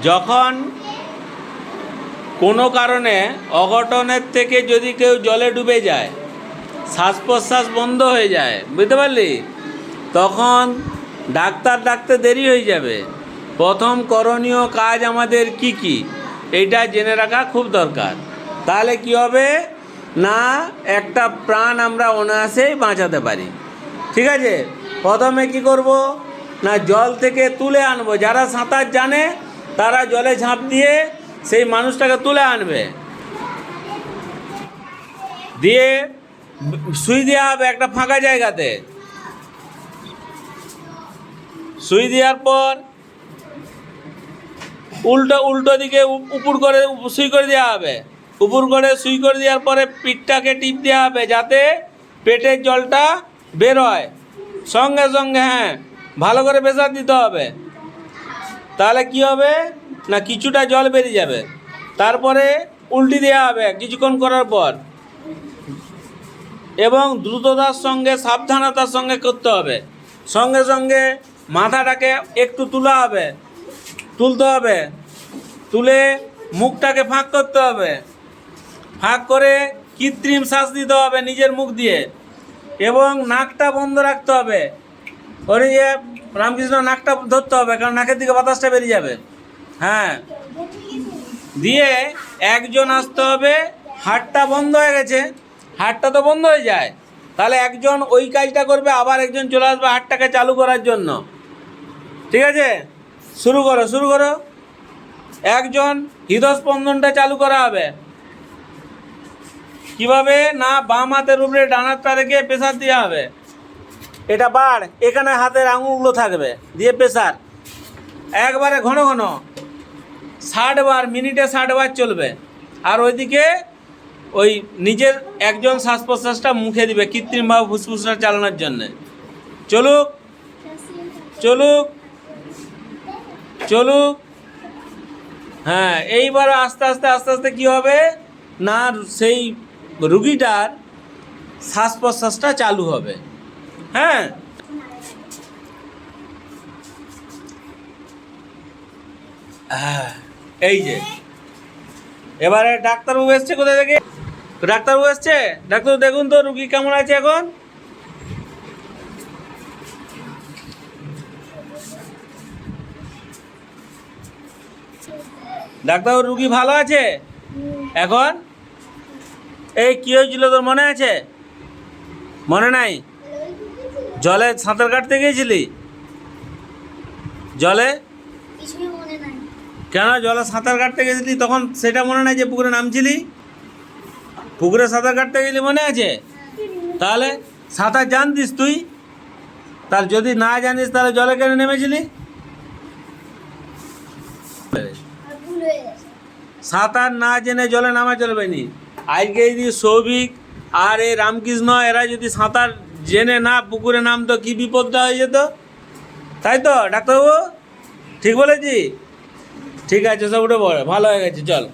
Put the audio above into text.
যখন কোনো কারণে অঘটনের থেকে যদি কেউ জলে ডুবে যায় শ্বাস প্রশ্বাস বন্ধ হয়ে যায়, বুঝতে পারলি? তখন ডাক্তার ডাকতে দেরি হয়ে যাবে। প্রথম করণীয় কাজ আমাদের কি কি? এটা জেনে রাখা খুব দরকার। তাহলে কি হবে? না, একটা প্রাণ আমরা অনায়াসেই বাঁচাতে পারি। ঠিক আছে? প্রথমে কি করব? না, জল থেকে তুলে আনব। যারা সাঁতার জানে তারা জলে ঝাঁপ দিয়ে সেই মানুষটাকে তুলে আনবে। দিয়ে সুই দেওয়া হবে একটা ফাঁকা জায়গাতে। সুই দেওয়ার পর উল্টো উল্টো দিকে উপ- উপর করে সুই করে দেওয়া হবে। উপর করে সুই করে দেওয়ার পরে পিঠটাকে টিপ দেওয়া হবে যাতে পেটের জলটা বের হয়। সঙ্গে সঙ্গে হ্যাঁ ভালো করে প্রেসার দিতে হবে। তাহলে কি হবে? না কিছুটা জল বেরিয়ে যাবে। তারপরে উল্টি দেওয়া হবে কিছুক্ষণ করার পর। এবং দ্রুততার সঙ্গে, সাবধানতার সঙ্গে করতে হবে। সঙ্গে সঙ্গে মাথাটাকে একটু তোলা হবে। তুলতে হবে। তুলে মুখটাকে ফাঁক করতে হবে। ফাঁক করে কৃত্রিম শ্বাস দিতে হবে নিজের মুখ দিয়ে। এবং নাকটা বন্ধ রাখতে হবে। ওরে যে রামকৃষ্ণ নাকটা ধরতে হবে, কারণ নাকের দিকে বাতাসটা বেরিয়ে যাবে। হ্যাঁ। দিয়ে একজন আসতে হবে হাটটা বন্ধ হয়ে গেছে হাটটা তো বন্ধ হয়ে যায়। তাহলে একজন ওই কাজটা করবে, আবার একজন চলে আসবে হাটটাকে চালু করার জন্য। ঠিক আছে? শুরু করো শুরু করো। একজন হৃদস্পন্দনটা চালু করা হবে। কীভাবে? না, বাম হাতের উপরে, ডান হাতটা রেখে প্রেসার দেওয়া হবে। এটা বাড় এখানে হাতের আঙুলগুলো থাকবে, দিয়ে প্রেসার। একবারে ঘন ঘন। ষাট বার, মিনিটে ষাট বার চলবে। আর ওইদিকে ওই নিজের একজন শ্বাস প্রশ্বাসটা মুখে দিবে, কৃত্রিমভাবে ফুসফুসটা চালানোর জন্যে। চলুক চলুক চলুক। হ্যাঁ এইবার আস্তে আস্তে আস্তে আস্তে কী হবে? না, সেই রুগীটার শ্বাস প্রশ্বাসটা চালু হবে। হ্যাঁ। হ্যাঁ, এই যে। এবারে ডাক্তারবাবু এসছে কোথা থেকে ডাক্তারবাবু এসছে? ডাক্তারবাবু দেখুন তো রুগী কেমন আছে এখন? ডাক্তারবাবু রুগী ভালো আছে? এখন? এই কী হয়েছিল তোর মনে আছে? মনে নাই? জলে সাঁতার কাটতে গিয়েছিলি? জলে? কেন জলে সাঁতার কাটতে গেছিলি তখন সেটা মনে নাই যে পুকুরে নামছিলি? পুকুরে সাঁতার কাটতে গেলি মনে আছে? তাহলে সাঁতার জানতিস তুই? তার যদি না জানিস তাহলে জলে কেন নেমেছিলি? সাঁতার না জেনে জলে নামা চলবে নি। আজকে যদি সৌভিক আর এই রামকৃষ্ণ এরা যদি সাঁতার জেনে না পুকুরে নামতো কি বিপদটা হয়ে যেত তাই তো, ডাক্তারবাবু? ঠিক বলেছি? ঠিক আছে, সব উঠে পড়ে, ভালো হয়ে গেছে, চল।